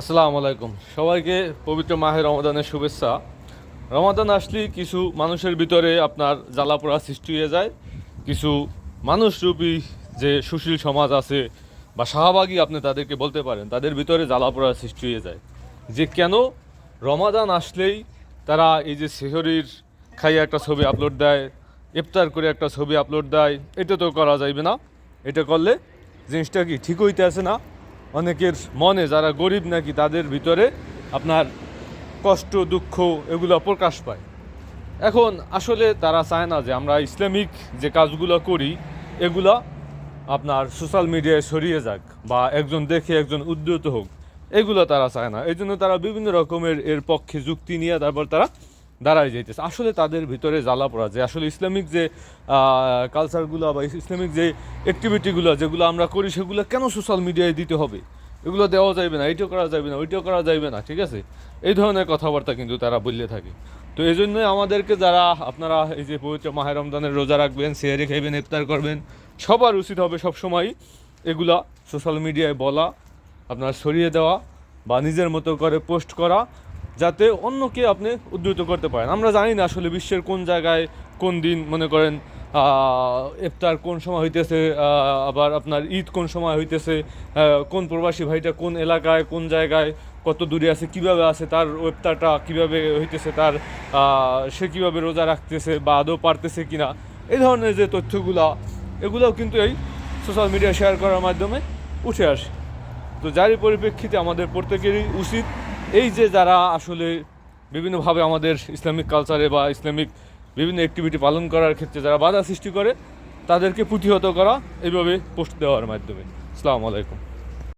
আসসালামু আলাইকুম। সবাইকে পবিত্র মাহে রমাদানের শুভেচ্ছা। রমাদান আসলেই কিছু মানুষের ভিতরে আপনার জ্বালাপোড়া সৃষ্টি হয়ে যায়। কিছু মানুষরূপী যে সুশীল সমাজ আছে বা শাহবাগী আপনি তাদেরকে বলতে পারেন, তাদের ভিতরে জ্বালাপোড়া সৃষ্টি হয়ে যায়। যে কেন রমাদান আসলেই তারা এই যে সেহরির খাইয়ে একটা ছবি আপলোড দেয়, ইফতার করে একটা ছবি আপলোড দেয়, এটা তো করা যাইবে না। এটা করলে জিনিসটা কি ঠিক হইতে আছে না? অনেকের মনে যারা গরিব নাকি তাদের ভিতরে আপনার কষ্ট, দুঃখ এগুলো প্রকাশ পায়। এখন আসলে তারা চায় না যে আমরা ইসলামিক যে কাজগুলো করি, এগুলা আপনার সোশ্যাল মিডিয়ায় ছড়িয়ে যাক বা একজন দেখে একজন উদ্যত হোক। এগুলো তারা চায় না। এই জন্য তারা বিভিন্ন রকমের এর পক্ষে যুক্তি নিয়ে তারপর তারা দাঁড়ায় যাইতেছে। আসলে তাদের ভিতরে জ্বালা পড়া যে, আসলে ইসলামিক যে কালচারগুলো বা ইসলামিক যে অ্যাক্টিভিটিগুলো যেগুলো আমরা করি, সেগুলো কেন সোশ্যাল মিডিয়ায় দিতে হবে? এগুলো দেওয়া যাবে না এইটাও করা যাবে না, ওইটাও করা যাবে না, ঠিক আছে? এই ধরনের কথাবার্তা কিন্তু তারা বললে থাকে। তো এই জন্যই আমাদেরকে যারা, আপনারা এই যে পবিত্র মাহে রমজানের রোজা রাখবেন শেয়ারে খাইবেন, ইফতার করবেন, সবার উচিত হবে সবসময় এগুলা সোশ্যাল মিডিয়ায় বলা, আপনার সরিয়ে দেওয়া বা নিজের মতো করে পোস্ট করা। যাতে অন্যকে আপনি উদ্ধৃত করতে পারেন। আমরা জানি না আসলে বিশ্বের কোন জায়গায় কোন দিন, মনে করেন ইফতার কোন সময় হইতেছে আবার আপনার ঈদ কোন সময় হইতেছে কোন প্রবাসী ভাইটা কোন এলাকায়, কোন জায়গায় কত দূরে আছে, কীভাবে আছে, তার ইফতারটা কীভাবে হইতেছে, তার সে কীভাবে রোজা রাখতেছে বা আদৌ পারতেছে কিনা, এই ধরনের যে তথ্যগুলা, এগুলোও কিন্তু এই সোশ্যাল মিডিয়া শেয়ার করার মাধ্যমে উঠে আসে। তো যারই পরিপ্রেক্ষিতে আমাদের প্রত্যেকেরই উচিত এই যে যারা আসলে বিভিন্নভাবে আমাদের ইসলামিক কালচারে বা ইসলামিক বিভিন্ন অ্যাক্টিভিটি পালন করার ক্ষেত্রে যারা বাধা সৃষ্টি করে, তাদেরকে প্রতিহত করা এইভাবে পোস্ট দেওয়ার মাধ্যমে। আসসালামু আলাইকুম।